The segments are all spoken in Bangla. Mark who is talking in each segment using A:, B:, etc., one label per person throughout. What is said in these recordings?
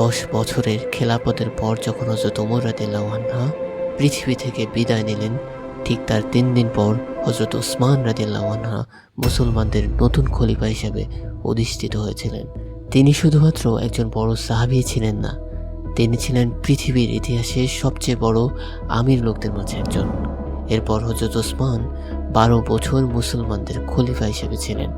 A: দশ বছরের খেলাপথের পর যখন হজরত ওমর রাদিল্লাহ আনহা পৃথিবী থেকে বিদায় নিলেন, ঠিক তার তিন দিন পর হজরত উসমান রাদিল্লাহ আনহা মুসলমানদের নতুন খলিফা হিসেবে অধিষ্ঠিত হয়েছিলেন। তিনি শুধুমাত্র একজন বড় সাহাবি ছিলেন না, তিনি ছিলেন পৃথিবীর ইতিহাসে সবচেয়ে বড় আমির লোকদের মাঝে একজন। এরপর হজরত ওসমান বারো বছর মুসলমানদের খলিফা হিসেবে ছিলেন।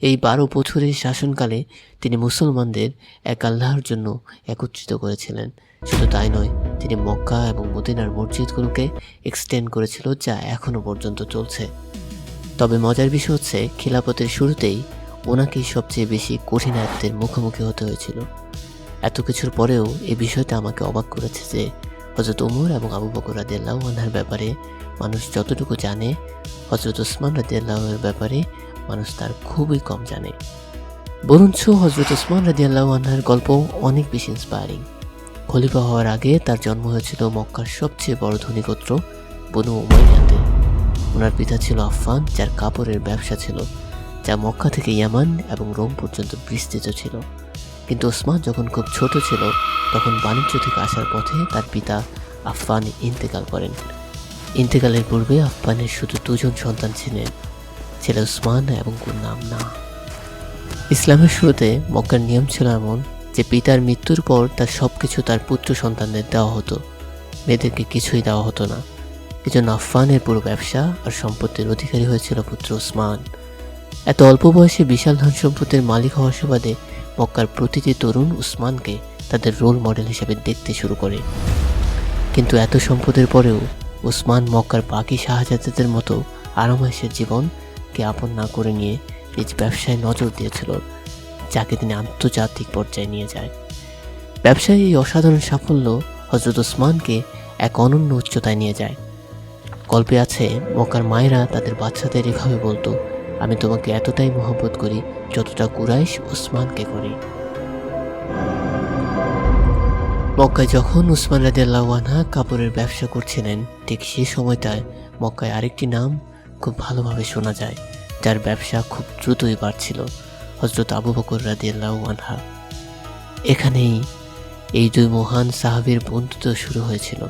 A: এই বারো বছরের শাসনকালে তিনি মুসলমানদের এক আল্লাহর জন্য একত্রিত করেছিলেন। শুধু তাই নয়, তিনি মক্কা এবং মদিনার মসজিদগুলোকে এক্সটেন্ড করেছিল যা এখনও পর্যন্ত চলছে। তবে মজার বিষয় হচ্ছে, খিলাফতের শুরুতেই ওনাকেই সবচেয়ে বেশি কঠিন কঠিনায়ত্বের মুখোমুখি হতে হয়েছিল। এত কিছুর পরেও এই বিষয়টা আমাকে অবাক করেছে যে হজরত উমর এবং আবু বকর রাদিয়াল্লাহু আনহার ব্যাপারে মানুষ যতটুকু জানে হজরত ওসমান রাদিয়াল্লাহুর ব্যাপারে মানুষ তার খুবই কম জানে। বরঞ্চ হজরত ওসমান রাদিয়াল্লাহু আনহার গল্প অনেক বেশি ইন্সপায়ারিং খলিফা হওয়ার আগে তার জন্ম হয়েছিল মক্কার সবচেয়ে বড় ধনী গোত্র বনু উমাইয়াতে। ওনার পিতা ছিল আফফান, যার কাপড়ের ব্যবসা ছিল, যা মক্কা থেকে ইয়ামান এবং রোম পর্যন্ত বিস্তৃত ছিল। কিন্তু ওসমান যখন খুব ছোট ছিল, তখন বাণিজ্য থেকে আসার পথে তার পিতা আফফান ইন্তেকাল করেন। ইন্তেকালের পূর্বে আফফানের শুধু দুজন সন্তান ছিলেন, ছেলে ওসমান এবং নাম না। ইসলামের শুরুতে মক্কার নিয়ম ছিল এমন যে পিতার মৃত্যুর পর তার সব কিছু তার পুত্র সন্তানদের দেওয়া হতো। মেয়েদেরকে কিছুই দেওয়া হতো না। এজন্য আফফানের পুরো ব্যবসা আর সম্পত্তির অধিকারী হয়েছিল পুত্র ওসমান। এত অল্প বয়সে বিশাল ধন সম্পত্তির মালিক হওয়ার সুবাদে মক্কার প্রতিটি তরুণ উসমানকে তাদের রোল মডেল হিসেবে দেখতে শুরু করে। কিন্তু এত সম্পদের পরেও উসমান মক্কার বাকি শাহজাদাদের মতো আরামাইশের জীবনকে আপন না করে নিয়ে নিজ ব্যবসায় নজর দিয়েছিল, যাকে তিনি আন্তর্জাতিক পর্যায়ে নিয়ে যায়। ব্যবসায় এই অসাধারণ সাফল্য হজরত ওসমানকে এক অনন্য উচ্চতায় নিয়ে যায়। গল্পে আছে, মক্কার মায়েরা তাদের বাচ্চাদের এভাবে বলতো আমি তোমাকে এতটাই মহব্বত করি যতটা কুরাইশ উসমানকে করি। মক্কায় যখন উসমান রাদিয়াল্লাহু আনহা কাপড়ের ব্যবসা করছিলেন, ঠিক সেই সময়টায় মক্কায় আরেকটি নাম খুব ভালোভাবে শোনা যায়, যার ব্যবসা খুব দ্রুতই বাড়ছিল হজরত আবু বকর রাদিয়াল্লাহু আনহা। এখানেই এই দুই মহান সাহাবীর বন্ধুত্ব শুরু হয়েছিল।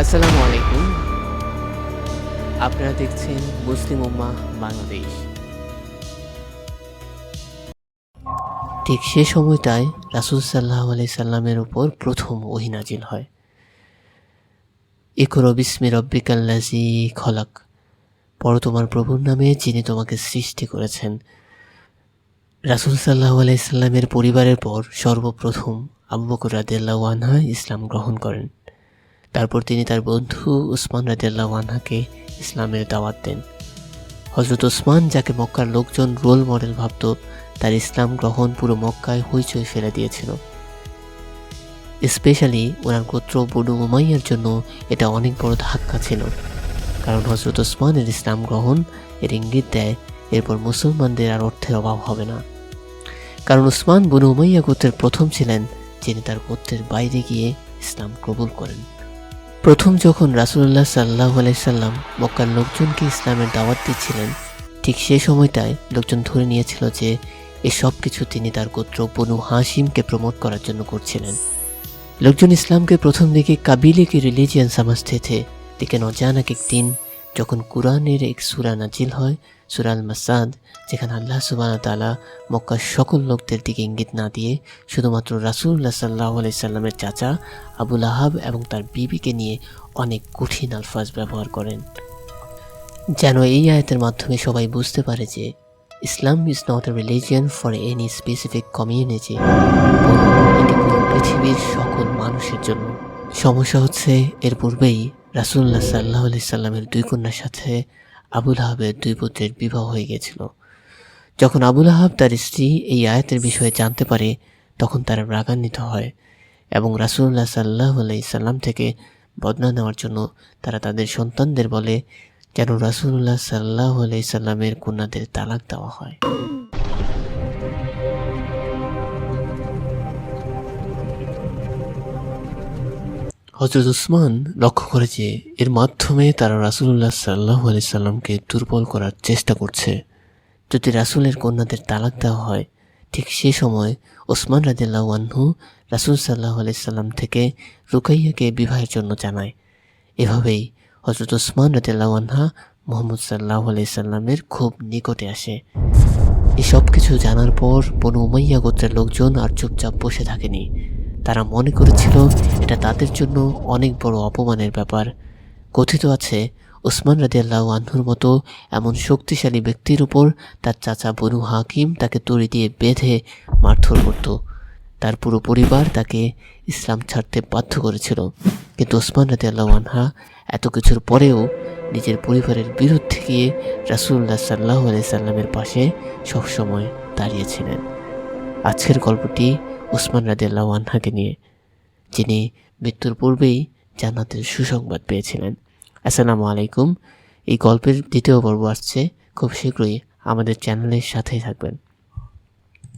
A: আসসালামু আলাইকুম। আপনারা দেখছেন মুসলিম উম্মাহ বাংলাদেশ। ঠিক সে সময়টায় রাসুল সাল্লাহ আলাই সাল্লামের উপর প্রথম ওহি নাজিল হয়। ইকর বিস্মি রব্বিকাল্লাজি খলাক। পর তোমার প্রভুর নামে যিনি তোমাকে সৃষ্টি করেছেন। রাসুল সাল্লাহ আলাইসাল্লামের পরিবারের পর সর্বপ্রথম আবু বকর রাদিয়াল্লাহু আনহা ইসলাম গ্রহণ করেন। তারপর তিনি তার বন্ধু উসমান রাদিয়াল্লাহু আনহাকে ইসলামের দাওয়াত দেন। হজরত ওসমান যাকে মক্কার লোকজন রোল মডেল ভাবত, তার ইসলাম গ্রহণ পুরো মক্কায় হইচই ফেলে দিয়েছিল। স্পেশালি ওনার গোত্র বনু উমাইয়ার জন্য এটা অনেক বড় ধাক্কা ছিল। কারণ হজরত ওসমানের ইসলাম গ্রহণ এর ইঙ্গিত দেয়, এরপর মুসলমানদের আর অর্থের অভাব হবে না। কারণ উসমান বনু উমাইয়া গোত্রের প্রথম ছিলেন, যিনি তার গোত্রের বাইরে গিয়ে ইসলাম কবুল করেন। প্রথম যখন রাসুল্লাহ সাল্লাহ আলাইসাল্লাম মক্কার লোকজনকে ইসলামের দাওয়াত দিচ্ছিলেন ঠিক সে সময়টায় লোকজন ধরে নিয়েছিল যে এসব কিছু তিনি তার গোত্র বনু হাসিমকে প্রমোট করার জন্য করছিলেন লোকজন ইসলামকে প্রথম দিকে কাবিলে কি রিলিজিয়ান समझते थे लेकिन अचानक एक दिन যখন কোরআনের এক সুরা নাজিল হয় সুরাল মাসাদ যেখানে আল্লাহ সুবাহ তালা মক্কার সকল লোকদের দিকে ইঙ্গিত না দিয়ে শুধুমাত্র রাসুল্লাহ সাল্লাহ সাল্লামের চাচা আবুল আহাব এবং তার বিবিকে নিয়ে অনেক কঠিন আলফাজ ব্যবহার করেন। যেন এই আয়তের মাধ্যমে সবাই বুঝতে পারে যে Islam is not a religion for any specific community এটি পুরো পৃথিবীর সকল মানুষের জন্য। সমস্যা হচ্ছে, এর পূর্বেই রাসুল্লাহ সাল্লাহ আলি সাল্লামের দুই কন্যার সাথে আবুল আহাবের দুই পুত্রের বিবাহ হয়ে গেছিল যখন আবুল আহাব তার স্ত্রী এই আয়াতের বিষয়ে জানতে পারে, তখন তারা রাগান্বিত হয় এবং রাসুল্লাহ সাল্লাহ আলাই সাল্লাম থেকে বদনা নেওয়ার জন্য তারা তাদের সন্তানদের বলে, যেন রাসুল্লাহ সাল্লাহ আলাই সাল্লামের কন্যাদের তালাক দেওয়া হয়। হজরত উসমান লক্ষ্য করে যে এর মাধ্যমে তারা রাসুল্লাহ সাল্লাহ আলি সাল্লামকে দুর্বল করার চেষ্টা করছে। যদি রাসুলের কন্যাদের তালাক দেওয়া হয়, ঠিক সে সময় ওসমান রাদিল্লাহ আনহু রাসুল সাল্লাহ আলাইসাল্লাম থেকে রুকাইয়াকে বিবাহের জন্য জানায়। এভাবেই হজরত ওসমান রাদিল্লাহ আনহা মোহাম্মদ সাল্লাহ আলাইসাল্লামের খুব নিকটে আসে। এসব কিছু জানার পর বনু উমাইয়া গোত্রের লোকজন আর চুপচাপ বসে থাকেনি। তারা মনে করেছিল এটা তাদের জন্য অনেক বড় অপমানের ব্যাপার। কথিত আছে ওসমান রাদিয়াল্লাহু আনহুর মতো এমন শক্তিশালী ব্যক্তির উপর তার চাচা বনু হাকিম তাকে তড়ি দিয়ে বেঁধে মারধর করত। তার পুরো পরিবার তাকে ইসলাম ছাড়তে বাধ্য করেছিল। কিন্তু ওসমান রাদিয়াল্লাহু আনহা এত কিছুর পরেও নিজের পরিবারের বিরুদ্ধে গিয়ে রাসুল্লাহ সাল্লাহ সাল্লামের পাশে সবসময় দাঁড়িয়েছিলেন আজকের গল্পটি ওসমান রাজিয়াল্লাহ আনহাকে নিয়ে, যিনি মৃত্যুর পূর্বেই জান্নাতের সুসংবাদ পেয়েছিলেন। আসসালামু আলাইকুম। এই গল্পের দ্বিতীয় পর্ব আসছে। খুব শীঘ্রই আমাদের চ্যানেলের সাথেই থাকবেন।